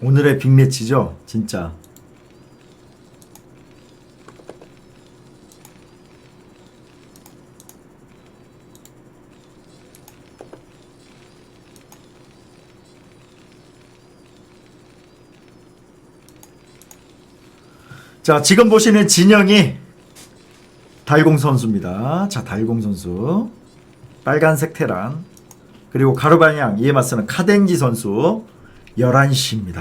오늘의 빅매치죠, 진짜. 자, 지금 보시는 진영이 달공 선수입니다. 자, 달공 선수. 빨간색 테란. 그리고 가로방향 이에 맞서는 카덴지 선수 11시입니다.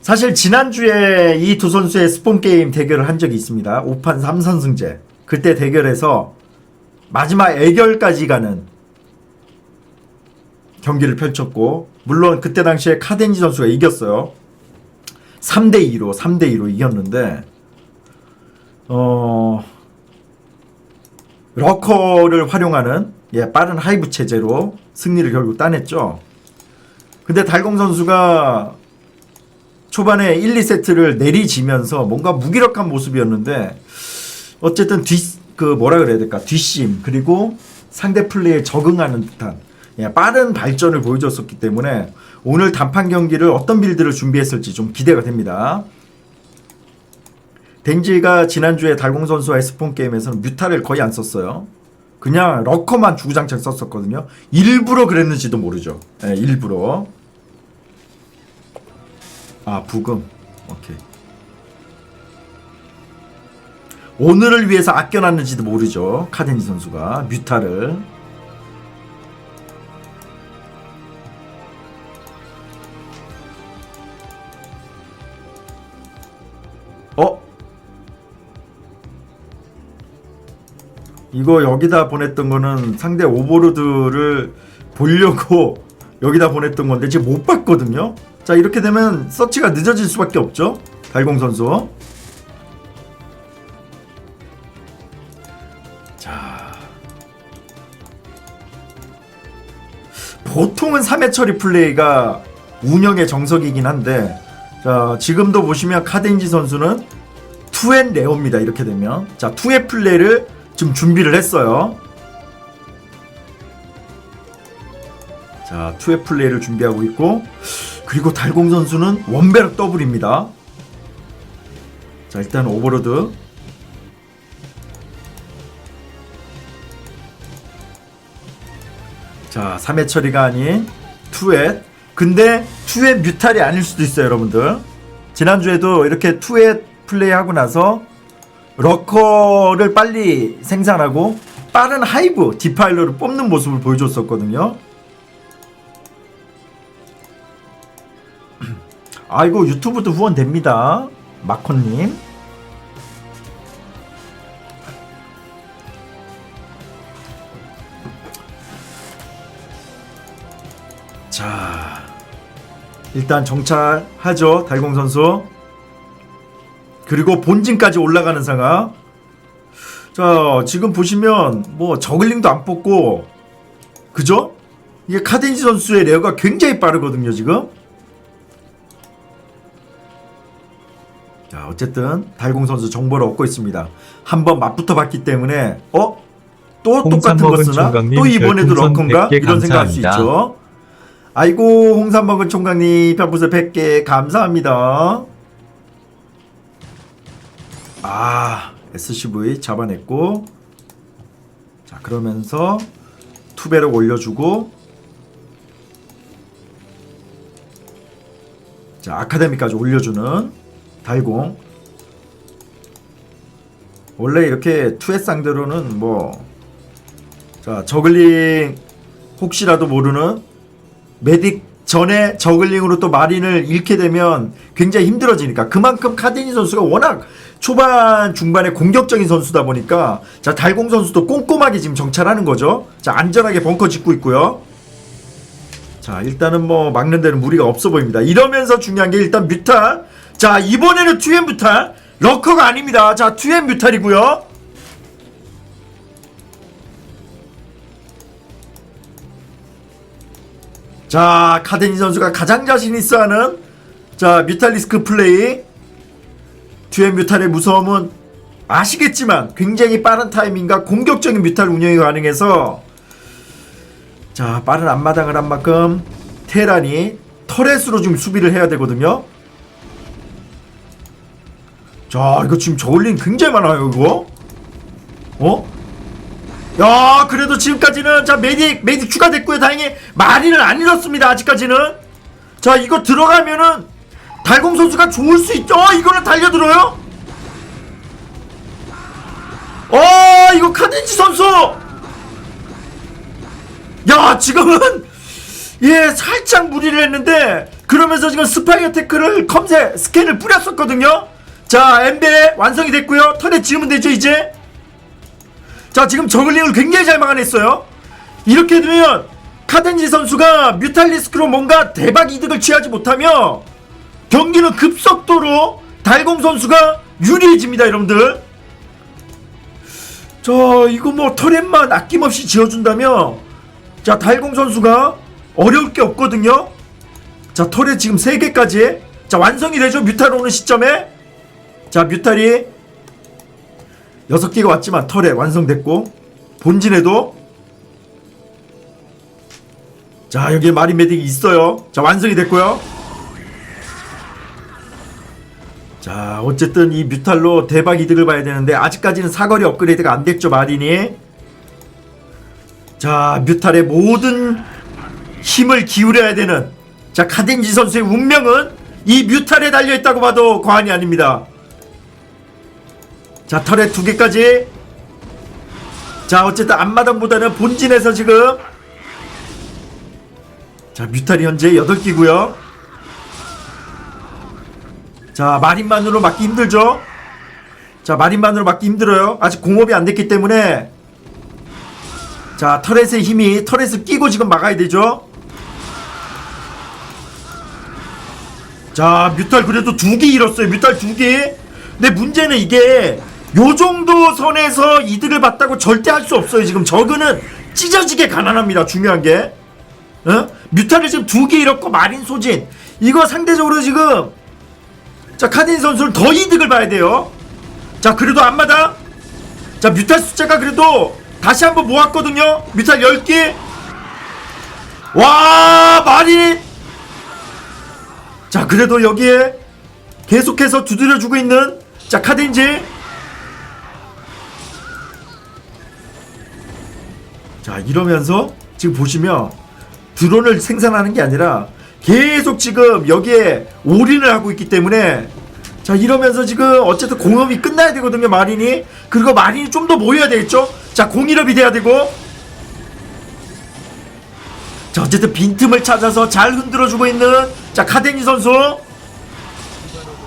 사실 지난주에 이 두 선수의 스폰 게임 대결을 한 적이 있습니다. 5판 3선승제. 그때 대결에서 마지막 애결까지 가는 경기를 펼쳤고 물론 그때 당시에 카덴지 선수가 이겼어요. 3대 2로 3대 2로 이겼는데 어 러커를 활용하는 예, 빠른 하이브 체제로 승리를 결국 따냈죠. 근데 달공 선수가 초반에 1, 2세트를 내리지면서 뭔가 무기력한 모습이었는데 어쨌든 뒷그 뭐라 그래야 될까 뒷심 그리고 상대 플레이에 적응하는 듯한 예, 빠른 발전을 보여줬었기 때문에 오늘 단판 경기를 어떤 빌드를 준비했을지 좀 기대가 됩니다. 댕지가 지난주에 달공 선수와의 스폰 게임에서는 뮤타를 거의 안 썼어요. 그냥 러커만 주구장창 썼었거든요. 일부러 그랬는지도 모르죠. 예, 일부러. 아, 부금. 오케이. 오늘을 위해서 아껴놨는지도 모르죠. 카덴지 선수가 뮤타를. 이거 여기다 보냈던 거는 상대 오버로드를 보려고 여기다 보냈던 건데 지금 못 봤거든요. 자 이렇게 되면 서치가 늦어질 수밖에 없죠. 달공 선수. 자 보통은 3회 처리 플레이가 운영의 정석이긴 한데 자 지금도 보시면 카덴지 선수는 투앤 레어입니다. 이렇게 되면 자 투의 플레이를 지금 준비를 했어요. 자, 투의 플레이를 준비하고 있고 그리고 달공 선수는 원배럭 더블입니다. 자, 일단 오버로드 자, 3회 처리가 아닌 투엣 근데 투엣 뮤탈이 아닐 수도 있어요, 여러분들. 지난주에도 이렇게 투엣 플레이하고 나서 러커를 빨리 생산하고 빠른 하이브 디파일러를 뽑는 모습을 보여줬었거든요. 아이고 유튜브도 후원됩니다. 마콘님. 자, 일단 정찰하죠 달공 선수. 그리고 본진까지 올라가는 상황. 자, 지금 보시면 뭐 저글링도 안 뽑고 그죠? 이게 카덴지 선수의 레어가 굉장히 빠르거든요, 지금. 자, 어쨌든 달공 선수 정보를 얻고 있습니다. 한번 맞붙어 봤기 때문에 어? 또 똑같은 거 쓰나? 또 이번에도? 100개 이런 생각할 수. 있죠. 아이고 홍삼 먹은 총각님 별풍선 100개 감사합니다. 아 SCV 잡아냈고 자 그러면서 투배로 올려주고 자 아카데미까지 올려주는 달공. 원래 이렇게 투엣 상대로는 뭐자 저글링 혹시라도 모르는 메딕 전에 저글링으로 또 마린을 잃게 되면 굉장히 힘들어지니까 그만큼 카데니 선수가 워낙 초반 중반에 공격적인 선수다 보니까 자 달공 선수도 꼼꼼하게 지금 정찰하는 거죠. 자 안전하게 벙커 짓고 있고요. 자 일단은 뭐 막는 데는 무리가 없어 보입니다. 이러면서 중요한 게 일단 뮤탈. 자 이번에는 투엔 뮤탈. 러커가 아닙니다. 자 투엔 뮤탈이고요. 자 카데니 선수가 가장 자신 있어하는 자 뮤탈리스크 플레이 뒤에 뮤탈의 무서움은 아시겠지만 굉장히 빠른 타이밍과 공격적인 뮤탈 운영이 가능해서 자 빠른 앞마당을 한 만큼 테란이 터렛으로 좀 수비를 해야 되거든요. 자 이거 지금 저울링 굉장히 많아요 이거. 어? 야 그래도 지금까지는 자 메딕 메딕 추가됐고요. 다행히 마린을 안 잃었습니다 아직까지는. 자 이거 들어가면은 달공 선수가 좋을 수 있죠? 어, 이거는 달려들어요? 어 이거 카덴지 선수! 야 지금은 예 살짝 무리를 했는데 그러면서 지금 스파이어 테크를 컴세 스캔을 뿌렸었거든요? 자 엠베 완성이 됐고요. 턴에 지으면 되죠 이제 자 지금 저글링을 굉장히 잘 막아냈어요. 이렇게 되면 카덴지 선수가 뮤탈리스크로 뭔가 대박 이득을 취하지 못하며 경기는 급속도로 달공 선수가 유리해집니다 여러분들. 자 이거 뭐 터렛만 아낌없이 지어준다면 자 달공 선수가 어려울 게 없거든요. 자 터렛 지금 3개까지. 자 완성이 되죠 뮤탈 오는 시점에. 자 뮤탈이 6개가 왔지만 털에 완성됐고 본진에도 자 여기에 마린 메딕이 있어요. 자 완성이 됐고요. 자 어쨌든 이 뮤탈로 대박 이득을 봐야 되는데 아직까지는 사거리 업그레이드가 안 됐죠 마린이. 자 뮤탈의 모든 힘을 기울여야 되는 자 카덴지 선수의 운명은 이 뮤탈에 달려있다고 봐도 과언이 아닙니다 자 털에 두 개까지. 자 어쨌든 앞마당보다는 본진에서 지금. 자 뮤탈이 현재 8기고요. 자 마린만으로 막기 힘들죠? 자 마린만으로 막기 힘들어요. 아직 공업이 안 됐기 때문에. 자 터렛의 힘이 터렛을 끼고 지금 막아야 되죠? 자 뮤탈 그래도 두 개 잃었어요. 뮤탈 두개. 근데 문제는 이게 요 정도 선에서 이득을 봤다고 절대 할 수 없어요. 지금 저그는 찢어지게 가난합니다. 중요한 게. 어? 뮤탈을 지금 두 개 잃었고 마린 소진. 이거 상대적으로 지금 자 카딘 선수는 더 이득을 봐야 돼요. 자 그래도 앞마다 자 뮤탈 숫자가 그래도 다시 한번 모았거든요. 뮤탈 10개. 와 마린. 자 그래도 여기에 계속해서 두드려주고 있는 자 카덴지 자 이러면서 지금 보시면 드론을 생산하는 게 아니라 계속 지금 여기에 올인을 하고 있기 때문에 자 이러면서 지금 어쨌든 공업이 끝나야 되거든요 마린이. 그리고 마린이 좀 더 모여야 되겠죠? 자 공일업이 돼야 되고. 자 어쨌든 빈틈을 찾아서 잘 흔들어주고 있는 자 카데니 선수.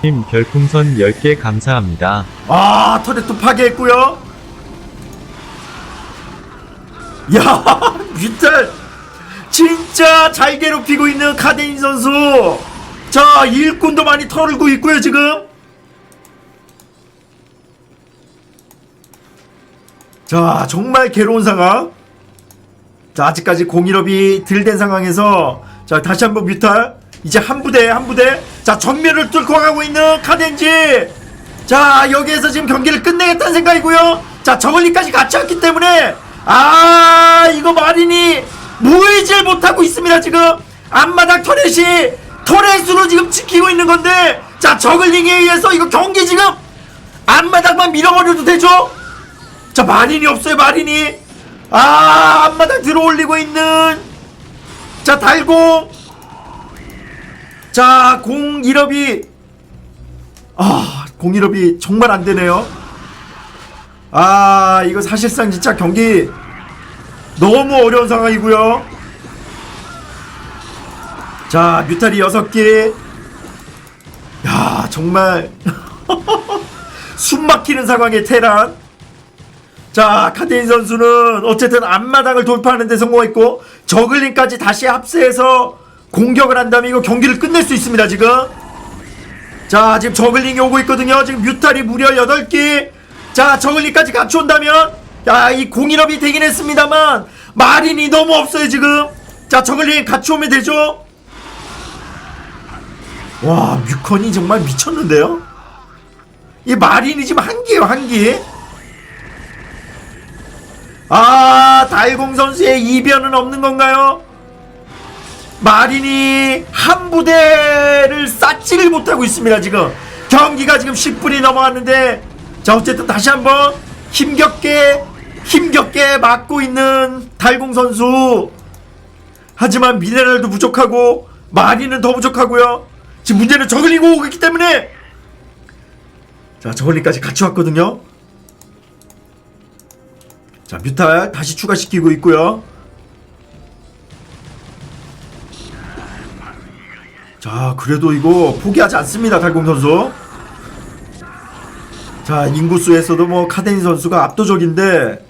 팀 별풍선 10개 감사합니다. 아 터렛도 파괴했고요 야 뮤탈 진짜 잘 괴롭히고 있는 카데인 선수. 자 일꾼도 많이 털고 있고요 지금. 자 정말 괴로운 상황. 자 아직까지 공일업이 덜된 상황에서 자 다시 한번 뮤탈. 이제 한 부대 한 부대. 자 전면을 뚫고 가고 있는 카덴지. 자 여기에서 지금 경기를 끝내겠다는 생각이고요. 자 저글링까지 같이 왔기 때문에 아 이거 마린이 모이질 못하고 있습니다 지금. 앞마당 터렛이 터렛으로 지금 지키고 있는 건데 자 저글링에 의해서 이거 경기 지금 앞마당만 밀어버려도 되죠? 자 마린이 없어요 마린이. 아 앞마당 들어올리고 있는. 자 달공 자 공일업이 아 공일업이 정말 안 되네요 아 이거 사실상 진짜 경기 너무 어려운 상황이고요. 자 뮤탈이 6개. 야 정말 숨 막히는 상황의 테란. 자 카데인 선수는 어쨌든 앞마당을 돌파하는 데 성공했고 저글링까지 다시 합세해서 공격을 한다면 이거 경기를 끝낼 수 있습니다 지금. 자 지금 저글링이 오고 있거든요. 지금 뮤탈이 무려 8개 자 저글링까지 같이 온다면 야이 공일업이 되긴 했습니다만 마린이 너무 없어요 지금. 자 저글링 같이 오면 되죠? 와 뮤컨이 정말 미쳤는데요? 이 마린이 지금 한기예요 한기 아 달공 선수의 이변은 없는 건가요? 마린이 한 부대를 쌓지를 못하고 있습니다 지금. 경기가 지금 10분이 넘어갔는데 자 어쨌든 다시 한번 힘겹게 힘겹게 막고 있는 달공 선수. 하지만 미네랄도 부족하고 마린은 더 부족하고요. 지금 문제는 저글링 오고 있기 때문에. 자 저글링까지 같이 왔거든요. 자 뮤탈 다시 추가시키고 있고요. 자 그래도 이거 포기하지 않습니다 달공 선수 자 인구수에서도 뭐 카데니 선수가 압도적인데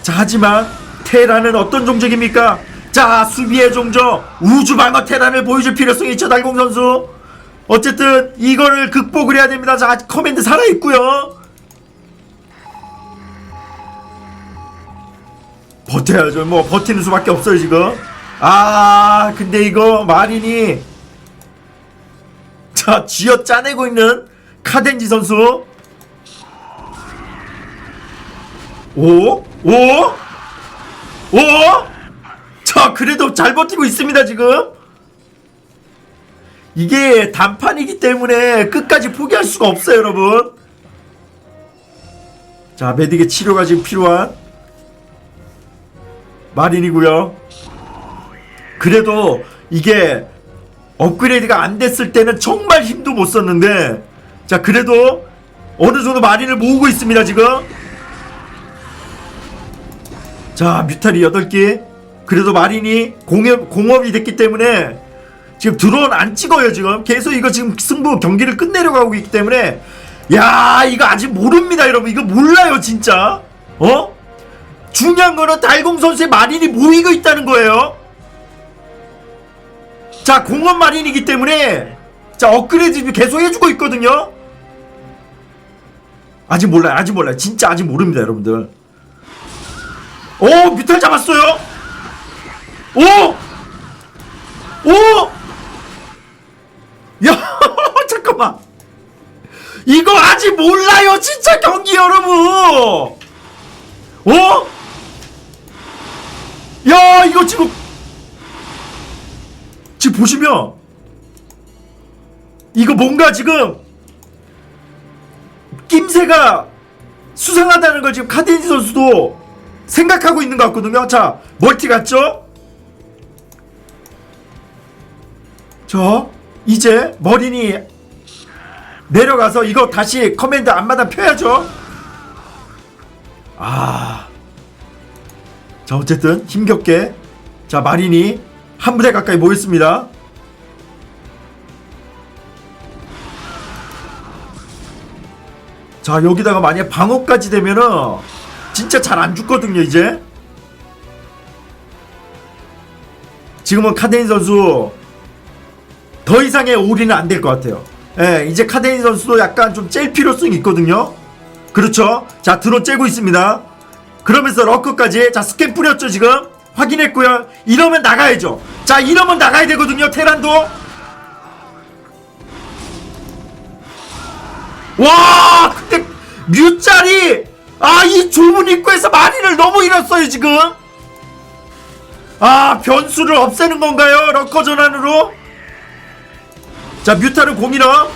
자 하지만 테라는 어떤 종족입니까? 자 수비의 종족 우주방어 테란을 보여줄 필요성이 있죠 달공 선수. 어쨌든 이거를 극복을 해야 됩니다. 자 아직 커맨드 살아있고요. 버텨야죠. 뭐 버티는 수밖에 없어요 지금. 아 근데 이거 마린이 자 쥐어 짜내고 있는 카덴지 선수 오? 오? 오? 자 그래도 잘 버티고 있습니다 지금 이게 단판이기 때문에 끝까지 포기할 수가 없어요 여러분 자 메딕의 치료가 지금 필요한 마린이고요 그래도 이게 업그레이드가 안 됐을 때는 정말 힘도 못 썼는데 자 그래도 어느 정도 마린을 모으고 있습니다 지금 자 뮤탈이 8개. 그래도 마린이 공업, 공업이 됐기 때문에 지금 드론 안 찍어요 지금. 계속 이거 지금 승부 경기를 끝내려고 하고 있기 때문에. 야 이거 아직 모릅니다 여러분. 이거 몰라요 진짜. 어? 중요한 거는 달공 선수의 마린이 모이고 있다는 거예요. 자 공업 마린이기 때문에. 자 업그레이드 계속 해주고 있거든요. 아직 몰라요 아직 몰라요. 진짜 아직 모릅니다 여러분들 오 뮤탈 잡았어요 오! 오! 야 잠깐만 이거 아직 몰라요 진짜 경기 여러분 어? 야 이거 지금 지금 보시면 이거 뭔가 지금 낌새가 수상하다는 걸 지금 카데니 선수도 생각하고 있는 것 같거든요. 자, 멀티 갔죠? 자, 이제 머린이 내려가서 이거 다시 커맨드 앞마당 펴야죠. 아. 자, 어쨌든 힘겹게 자, 마린이 한 부대 가까이 모였습니다. 자, 여기다가 만약 방어까지 되면은 진짜 잘 안 죽거든요, 이제. 지금은 카데인 선수 더 이상의 올인은 안될 것 같아요. 예, 이제 카데인 선수도 약간 좀짤 필요성이 있거든요. 그렇죠. 자, 드론 째고 있습니다. 그러면서 러커까지 자, 스캔 뿌렸죠, 지금. 확인했고요. 이러면 나가야죠. 자, 이러면 나가야 되거든요, 테란도. 와, 근데 뮤짤이 아, 이 좁은 입구에서 마린을 너무 잃었어요, 지금. 아, 변수를 없애는 건가요? 러커 전환으로? 자, 뮤타는 공이라.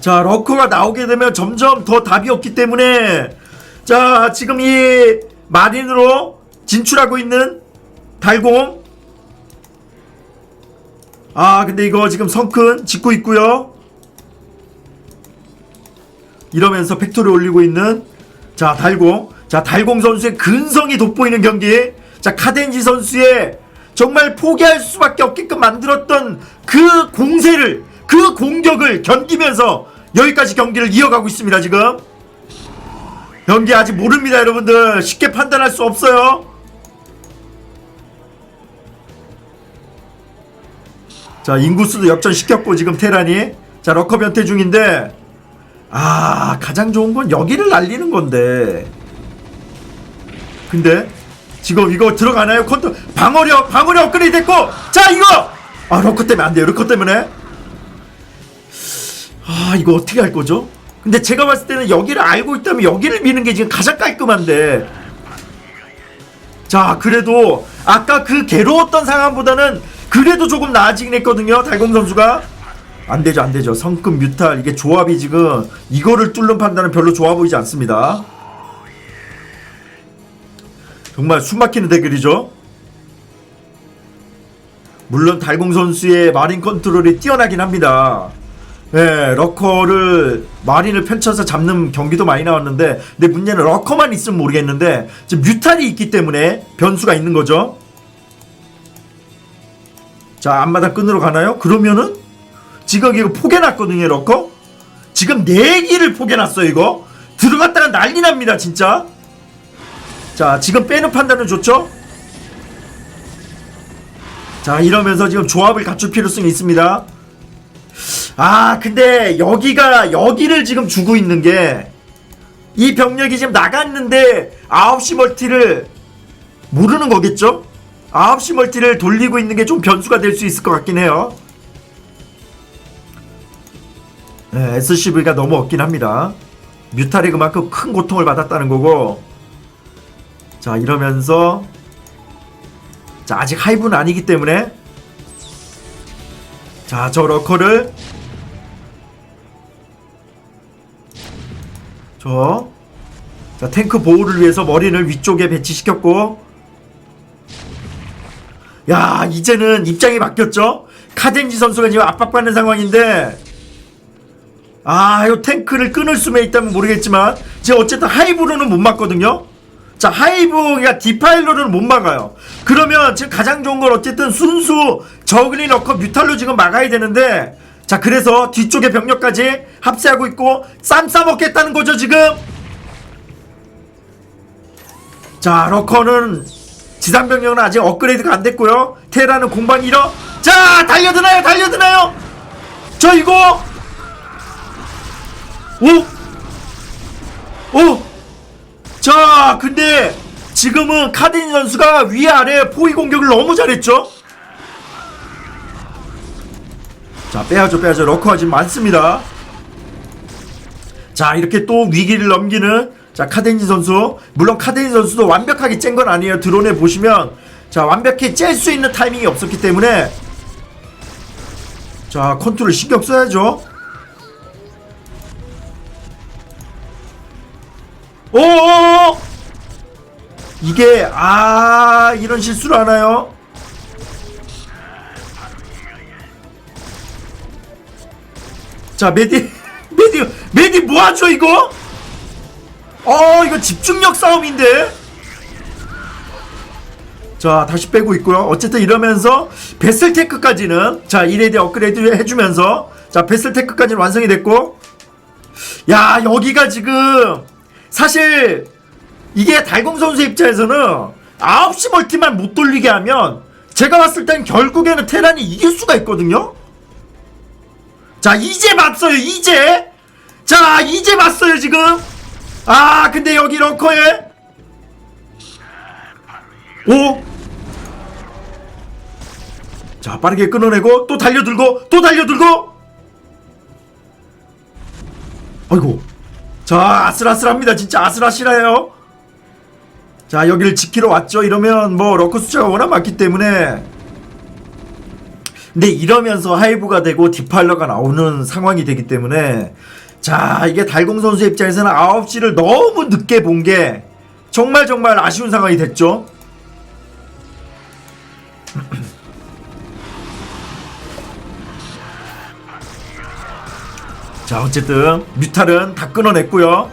자, 러커가 나오게 되면 점점 더 답이 없기 때문에 자, 지금 이 마린으로 진출하고 있는 달공. 아, 근데 이거 지금 성큰 짓고 있고요. 이러면서 팩토리 올리고 있는 자 달공. 자 달공 선수의 근성이 돋보이는 경기. 자 카덴지 선수의 정말 포기할 수밖에 없게끔 만들었던 그 공세를 그 공격을 견디면서 여기까지 경기를 이어가고 있습니다 지금. 경기 아직 모릅니다 여러분들. 쉽게 판단할 수 없어요. 자 인구수도 역전시켰고 지금 테란이. 자 러커 변태 중인데 아 가장 좋은 건 여기를 날리는 건데. 근데 지금 이거 들어가나요? 컨트 방어력 방어력 업그레이드 됐고. 자 이거! 아 러커 때문에 안 돼요. 러커 때문에. 아 이거 어떻게 할 거죠? 근데 제가 봤을 때는 여기를 알고 있다면 여기를 미는 게 지금 가장 깔끔한데. 자 그래도 아까 그 괴로웠던 상황보다는 그래도 조금 나아지긴 했거든요 달공 선수가 안 되죠 안 되죠 성급 뮤탈 이게 조합이 지금 이거를 뚫는 판단은 별로 좋아 보이지 않습니다 정말 숨막히는 대결이죠 물론 달공 선수의 마린 컨트롤이 뛰어나긴 합니다 예, 러커를 마린을 펼쳐서 잡는 경기도 많이 나왔는데 근데 문제는 러커만 있으면 모르겠는데 지금 뮤탈이 있기 때문에 변수가 있는 거죠. 자 앞마당 끈으로 가나요? 그러면은 지금 이거 포개놨거든요 러커. 지금 네 기를 포개놨어요 이거. 들어갔다가 난리 납니다 진짜. 자 지금 빼는 판단은 좋죠. 자 이러면서 지금 조합을 갖출 필요성이 있습니다. 아 근데 여기가 여기를 지금 주고 있는 게 이 병력이 지금 나갔는데 9시 멀티를 모르는 거겠죠? 9시 멀티를 돌리고 있는 게 좀 변수가 될 수 있을 것 같긴 해요 네, SCV가 너무 없긴 합니다. 뮤탈이 그만큼 큰 고통을 받았다는 거고. 자 이러면서 자 아직 하이브는 아니기 때문에 자 저 러커를 저 자, 탱크 보호를 위해서 머리를 위쪽에 배치시켰고. 야 이제는 입장이 바뀌었죠? 카덴지 선수가 지금 압박받는 상황인데 아 이거 탱크를 끊을 수만 있다면 모르겠지만 지금 어쨌든 하이브로는 못 막거든요. 자 하이브가 디파일러는 못 막아요. 그러면 지금 가장 좋은 건 어쨌든 순수 저글링 넣고 뮤탈로 지금 막아야 되는데 자 그래서 뒤쪽에 병력까지 합세하고 있고 쌈 싸먹겠다는 거죠 지금? 자 러커는 지상 병력은 아직 업그레이드가 안 됐고요. 테라는 공방 잃어. 자 달려드나요? 달려드나요? 저 이거 오 오! 자, 근데 지금은 카딘 선수가 위아래 포위 공격을 너무 잘했죠? 자, 빼야죠, 빼야죠. 러커가 지금 많습니다. 자, 이렇게 또 위기를 넘기는 자, 카덴지 선수. 물론 카덴지 선수도 완벽하게 짠 건 아니에요. 드론에 보시면 자, 완벽히 짤 수 있는 타이밍이 없었기 때문에 자, 컨트롤 신경 써야죠. 오! 이게 아 이런 실수를 하나요? 자 메디 메디 메디 뭐하죠 이거? 어 이거 집중력 싸움인데. 자 다시 빼고 있고요. 어쨌든 이러면서 베슬 테크까지는 자 이레디 업그레이드 해주면서 자 베슬 테크까지는 완성이 됐고 야 여기가 지금 사실 이게 달공 선수 입장에서는 9시 멀티만 못 돌리게 하면 제가 봤을 땐 결국에는 테란이 이길 수가 있거든요. 자 이제 봤어요 이제. 자 이제 봤어요 지금. 아 근데 여기 런커에. 오. 자 빠르게 끊어내고 또 달려들고 또 달려들고. 아이고 자 아슬아슬합니다. 진짜 아슬아슬해요. 자 여기를 지키러 왔죠. 이러면 뭐 러커 숫자가 워낙 많기 때문에. 근데 이러면서 하이브가 되고 디팔러가 나오는 상황이 되기 때문에. 자 이게 달공 선수 입장에서는 9시를 너무 늦게 본 게 정말 정말 아쉬운 상황이 됐죠 자 어쨌든 뮤탈은 다 끊어냈고요.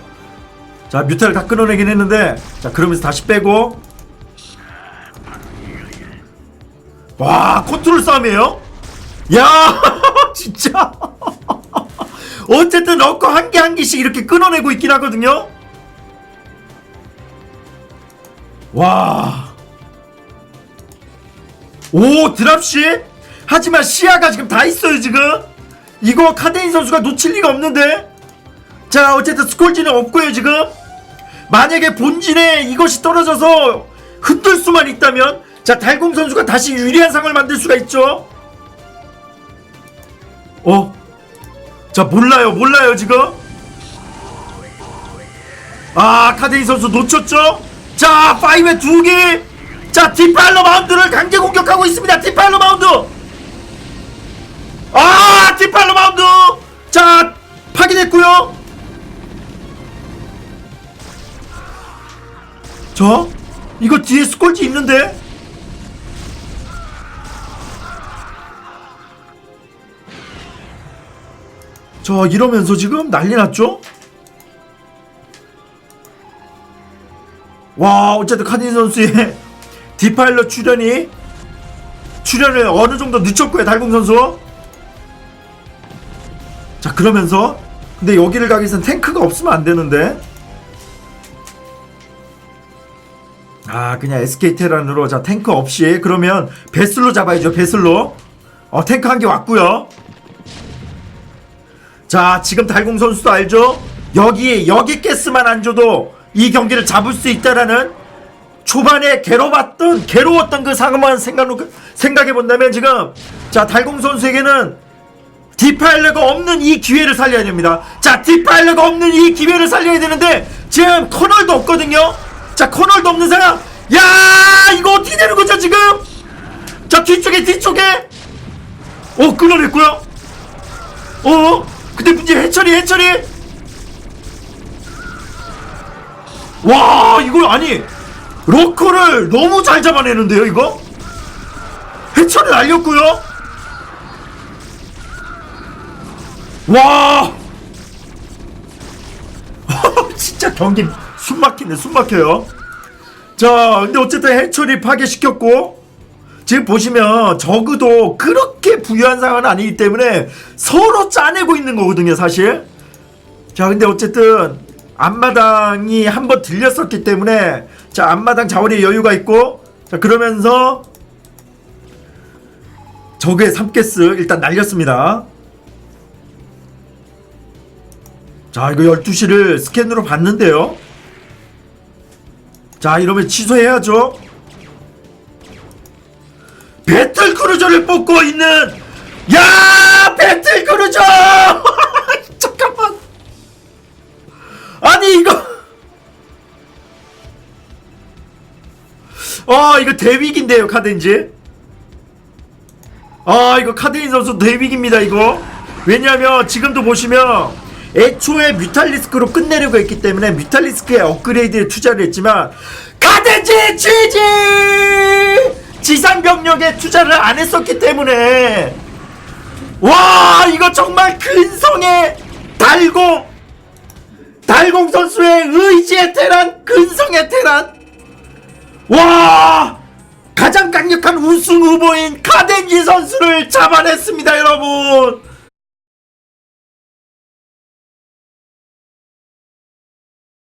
자 뮤탈을 다 끊어내긴 했는데 자 그러면서 다시 빼고. 와 컨트롤 싸움이에요? 야 진짜. 어쨌든 러커 한 개 한 개씩 이렇게 끊어내고 있긴 하거든요. 와. 오 드랍십? 하지만 시야가 지금 다 있어요 지금 이거 카데인 선수가 놓칠 리가 없는데? 자 어쨌든 스콜지는 없고요 지금. 만약에 본진에 이것이 떨어져서 흔들 수만 있다면 자 달공 선수가 다시 유리한 상을 만들 수가 있죠. 어? 자 몰라요 몰라요 지금. 아 카데이 선수 놓쳤죠? 자 파이브에 두개자 디팔로 마운드를 강제 공격하고 있습니다. 디팔로 마운드 아 디팔로 마운드! 자 파괴됐고요. 저? 이거 뒤에 스콜지 있는데? 저 이러면서 지금 난리 났죠? 와 어쨌든 카딘 선수의 디파일러 출연이 출연을 어느 정도 늦췄고요 달공 선수 자 그러면서 근데 여기를 가기 위해선 탱크가 없으면 안 되는데. 아 그냥 SK 테란으로 자 탱크 없이 그러면 베슬로 잡아야죠 베슬로. 어 탱크 한 개 왔고요. 자 지금 달공 선수도 알죠? 여기 여기 가스만 안 줘도 이 경기를 잡을 수 있다라는 초반에 괴로웠던 괴로웠던 그 상황만 생각 생각해 본다면 지금 자 달공 선수에게는 디파일러가 없는 이 기회를 살려야 됩니다. 자, 디파일러가 없는 이 기회를 살려야 되는데 지금 커널도 없거든요. 자, 커널도 없는 상황. 야, 이거 어떻게 되는 거죠 지금? 자, 뒤쪽에 뒤쪽에. 어, 끊어냈고요. 어, 근데 문제 해처리 해처리. 와, 이거 아니 로커를 너무 잘 잡아내는데요, 이거? 해처리 날렸고요. 와! 진짜 경기 숨 막히네 숨 막혀요. 자 근데 어쨌든 해철이 파괴시켰고 지금 보시면 저그도 그렇게 부유한 상황은 아니기 때문에 서로 짜내고 있는 거거든요 사실. 자 근데 어쨌든 앞마당이 한번 들렸었기 때문에 자 앞마당 자원에 여유가 있고 자 그러면서 적의 3개스 일단 날렸습니다 자 이거 12시를 스캔으로 봤는데요. 자 이러면 취소해야죠. 배틀 크루저를 뽑고 있는 야 배틀 크루저! 잠깐만. 아니 이거. 아 이거 대위기인데요 카덴지? 아 이거 카데인 선수 대위기입니다 이거. 왜냐면 지금도 보시면 애초에 뮤탈리스크로 끝내려고 했기 때문에 뮤탈리스크에 업그레이드에 투자를 했지만 카데지 취지! 지상 병력에 투자를 안 했었기 때문에 와 이거 정말 근성의 달공 달공 선수의 의지의 테란 근성의 테란. 와 가장 강력한 우승 후보인 카덴지 선수를 잡아냈습니다 여러분